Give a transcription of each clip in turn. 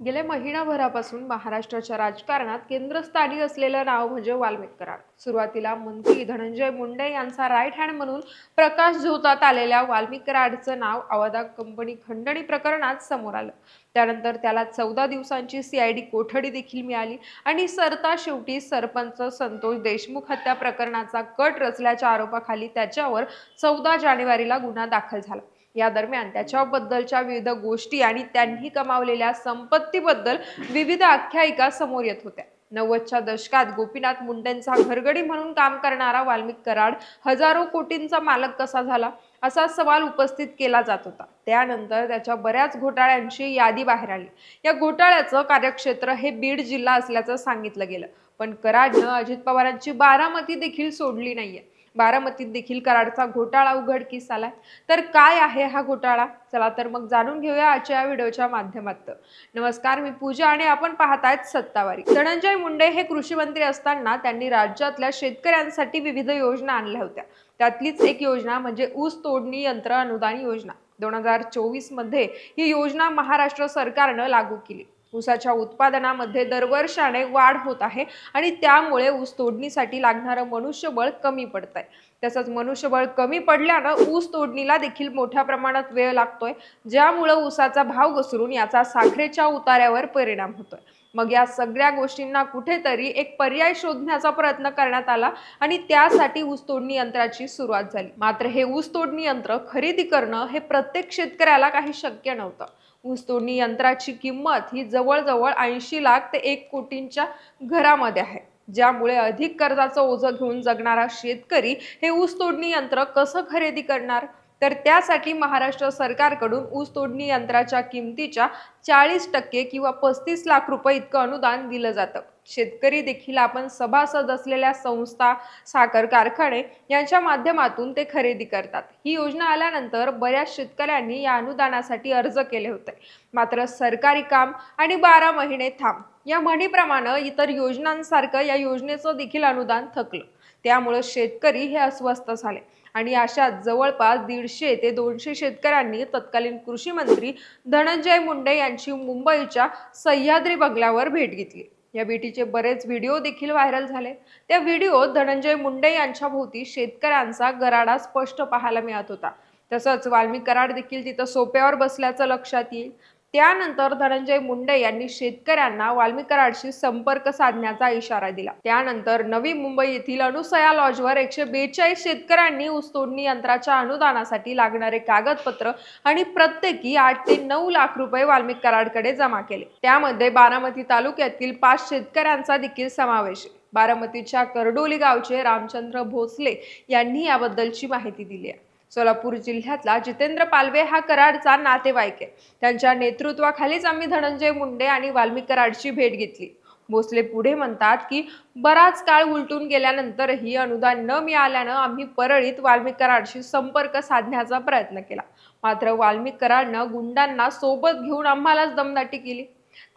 गेल्या महिनाभरापासून महाराष्ट्राच्या राजकारणात केंद्रस्थानी असलेलं नाव म्हणजे वाल्मिकराड सुरुवातीला मंत्री धनंजय मुंडे यांचा राईट हँड म्हणून प्रकाश झोतात आलेल्या वाल्मिकराडचं नाव अवादा कंपनी खंडणी प्रकरणात समोर आलं. त्यानंतर त्याला चौदा दिवसांची सीआयडी कोठडी देखील मिळाली आणि सरता शेवटी सरपंच संतोष देशमुख हत्या प्रकरणाचा कट रचल्याच्या आरोपाखाली त्याच्यावर चौदा जानेवारीला गुन्हा दाखल झाला. या दरम्यान त्याच्याबद्दलच्या विविध गोष्टी आणि त्यांनी कमावलेल्या संपत्तीबद्दल विविध आख्यायिका समोर येत होत्या. नव्वदच्या दशकात गोपीनाथ मुंडेंचा घरगडी म्हणून काम करणारा वाल्मिक कराड हजारो कोटींचा मालक कसा झाला असा सवाल उपस्थित केला जात होता. त्यानंतर त्याच्या बऱ्याच घोटाळ्यांची यादी बाहेर आली. या घोटाळ्याचं कार्यक्षेत्र हे बीड जिल्हा असल्याचं सांगितलं गेलं. पण कराडनं अजित पवारांची बारामती देखील सोडली नाहीये. बारामतीत देखील कराडचा घोटाळा उघडकीस आलाय? तर काय आहे हा घोटाळा? चला तर मग जाणून घेऊया आजच्या या व्हिडिओच्या माध्यमात. नमस्कार मी पूजा आणि आपण पाहतायत सत्तावारी. धनंजय मुंडे हे कृषी मंत्री असताना त्यांनी राज्यातल्या शेतकऱ्यांसाठी विविध योजना आणल्या होत्या. त्यातलीच एक योजना म्हणजे ऊस तोडणी यंत्र अनुदान योजना. दोन हजार चोवीसमध्ये ही योजना महाराष्ट्र सरकारनं लागू केली. ऊसाच्या उत्पादनामध्ये दरवर्षाने वाढ होत आहे आणि त्यामुळे ऊस तोडणीसाठी लागणारं मनुष्यबळ कमी पडत आहे तसंच मनुष्यबळ कमी पडल्यानं ऊस तोडणीला देखील मोठ्या प्रमाणात वेळ लागतोय ज्यामुळं ऊसाचा भाव घसरून याचा साखरेच्या उतार्यावर परिणाम होतोय. मग या सगळ्या गोष्टींना कुठेतरी एक पर्याय शोधण्याचा प्रयत्न करण्यात आला आणि त्यासाठी ऊस तोडणी यंत्राची सुरुवात झाली. मात्र हे ऊस तोडणी यंत्र खरेदी करणं हे प्रत्येक शेतकऱ्याला काही शक्य नव्हतं. ऊस तोडणी यंत्राची किंमत ही जवळजवळ ऐंशी लाख ते एक कोटींच्या घरामध्ये आहे. ज्यामुळे अधिक कर्जाचं ओझं घेऊन जगणारा शेतकरी हे ऊसतोडणी यंत्र कसं खरेदी करणार? तर त्यासाठी महाराष्ट्र सरकारकडून ऊस तोडणी यंत्राच्या किमतीच्या चाळीस टक्के किंवा पस्तीस लाख रुपये इतकं अनुदान दिलं जातं. शेतकरी देखील आपण सभासद असलेल्या संस्था साखर कारखाने यांच्या माध्यमातून ते खरेदी करतात. ही योजना आल्यानंतर बऱ्याच शेतकऱ्यांनी या अनुदानासाठी अर्ज केले होते. मात्र सरकारी काम आणि बारा महिने थांब या म्हणीप्रमाणे इतर योजनांसारखं या योजनेचं देखील अनुदान थकलं. त्यामुळे शेतकरी हे अस्वस्थ झाले. आणि अशा जवळपास दीडशे ते दोनशे शेतकऱ्यांनी तत्कालीन कृषी मंत्री धनंजय मुंडे यांची मुंबईच्या सह्याद्री बंगल्यावर भेट घेतली. या भेटीचे बरेच व्हिडिओ देखील व्हायरल झाले. त्या व्हिडिओत धनंजय मुंडे यांच्या भोवती शेतकऱ्यांचा गराडा स्पष्ट पाहायला मिळत होता. तसंच वाल्मी कराड देखील तिथं सोप्यावर बसल्याचं लक्षात येईल. त्यानंतर धनंजय मुंडे यांनी शेतकऱ्यांना वाल्मिकराडशी संपर्क साधण्याचा इशारा दिला. त्यानंतर नवी मुंबई येथील अनुसया लॉजवर एकशे बेचाळीस शेतकऱ्यांनी ऊसतोडणी यंत्राच्या अनुदानासाठी लागणारे कागदपत्र आणि प्रत्येकी आठ ते नऊ लाख रुपये वाल्मिक कराडकडे जमा केले. त्यामध्ये बारामती तालुक्यातील पाच शेतकऱ्यांचा देखील समावेश बारामतीच्या करडोली गावचे रामचंद्र भोसले यांनी याबद्दलची माहिती दिली आहे. सोलापूर जिल्ह्यातला जितेंद्र पालवे हा कराडचा नातेवाईक आहे. त्यांच्या नेतृत्वाखालीच आम्ही धनंजय मुंडे आणि वाल्मिक कराडची भेट घेतली. भोसले पुढे म्हणतात की बराच काळ उलटून गेल्यानंतरही अनुदान न मिळाल्यानं आम्ही परळीत वाल्मिक कराडशी संपर्क साधण्याचा प्रयत्न केला. मात्र वाल्मिक कराडनं गुंडांना सोबत घेऊन आम्हालाच दमदाटी केली.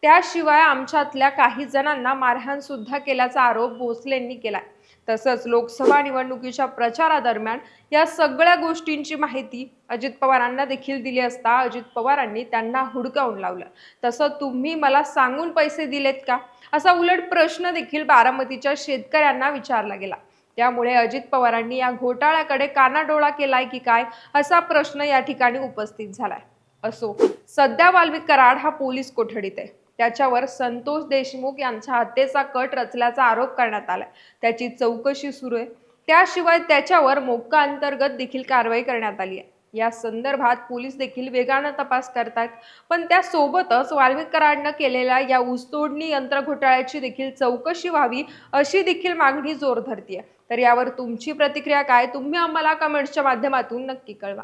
त्याशिवाय आमच्यातल्या काही जणांना मारहाण सुद्धा केल्याचा आरोप भोसलेंनी केलाय. तसंच लोकसभा निवडणुकीच्या प्रचारादरम्यान या सगळ्या गोष्टींची माहिती अजित पवारांना देखील दिली असता अजित पवारांनी त्यांना हुडकावून लावलं. तसं तुम्ही मला सांगून पैसे दिलेत का? असा उलट प्रश्न देखील बारामतीच्या शेतकऱ्यांना विचारला गेला. त्यामुळे अजित पवारांनी या घोटाळ्याकडे कानाडोळा केलाय की काय? असा प्रश्न या ठिकाणी उपस्थित झालाय. असो सध्या वाल्मिक कराड हा पोलीस कोठडीत आहे. त्याच्यावर संतोष देशमुख यांच्या हत्येचा कट रचल्याचा आरोप करण्यात आला त्याची चौकशी सुरू आहे. त्याशिवाय त्याच्यावर मोक्का अंतर्गत देखील कारवाई करण्यात आली आहे. या संदर्भात पोलीस देखील वेगानं तपास करतात पण त्यासोबतच वाल्मिकराडनं केलेल्या या ऊसतोडणी यंत्र घोटाळ्याची देखील चौकशी व्हावी अशी देखील मागणी जोर धरतीये. तर यावर तुमची प्रतिक्रिया काय? तुम्ही आम्हाला कमेंट्सच्या माध्यमातून नक्की कळवा.